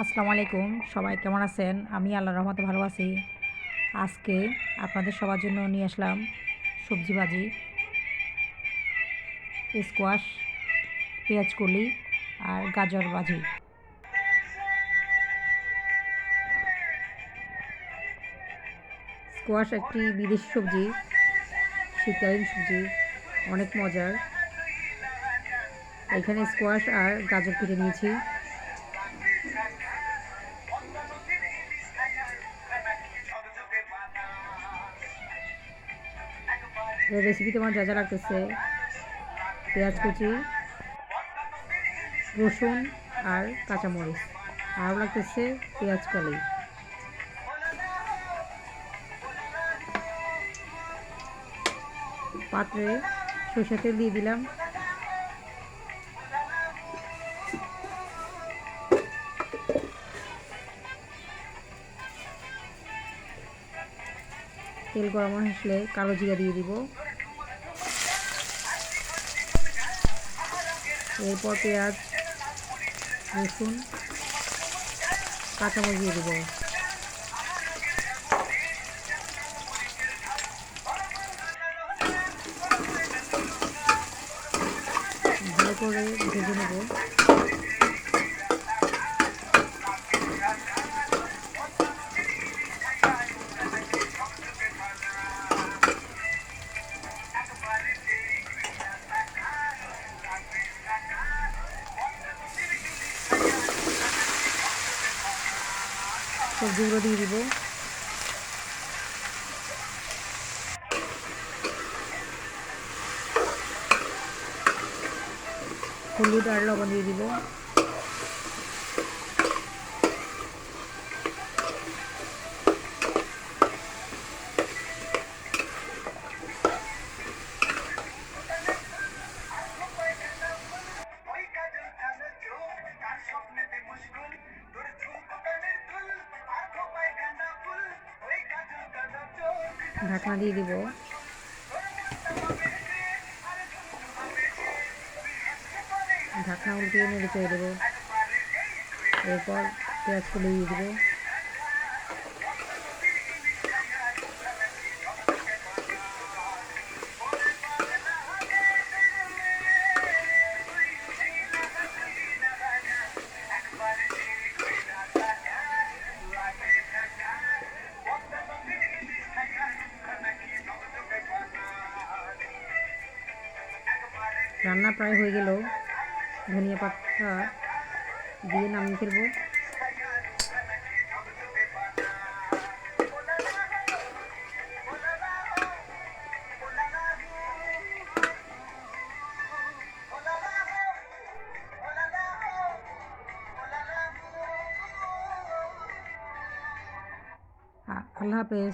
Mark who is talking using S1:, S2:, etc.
S1: আসসালামু আলাইকুম। সবাই কেমন আছেন? আমি আল্লাহর রহমতে ভালো আছি। আজকে আপনাদের সবার জন্য নিয়ে আসলাম সবজি ভাজি স্কোয়াশ পেঁয়াজ কলি আর গাজর ভাজি স্কোয়াশ একটি বিদেশি সবজি, শীতকালীন সবজি, অনেক মজার। এখানে স্কোয়াশ আর গাজর কেটে নিয়েছি। রেসিপিতে আমার যা যা লাগতেছে, পেঁয়াজ কুচি, রসুন আর কাঁচামরিচ। আরও লাগতেছে পেঁয়াজ কলি। পাত্রে সরষের তেল দিয়ে দিলাম। তেল গরম আসলে কালো জিরা দিয়ে দিব। এরপর পেঁয়াজ রসুন কাঁচামরিচ দিয়ে দেবো। ভালো করে ভেজে নেব। সবজিগুলো দিয়ে দিব। হলুদ আর লবণ দিয়ে দিব। ঢাকনা দিয়ে দিব। ঢাকনা উল্টিয়ে নেড়ে চেয়ে দেবো। এরপর পেঁয়াজ দিয়ে দেবো। রান্না প্রায় হয়ে গেল ধনিয়া পাতা দিয়ে নামিয়ে ফেলব। আল্লাহ হাফেজ।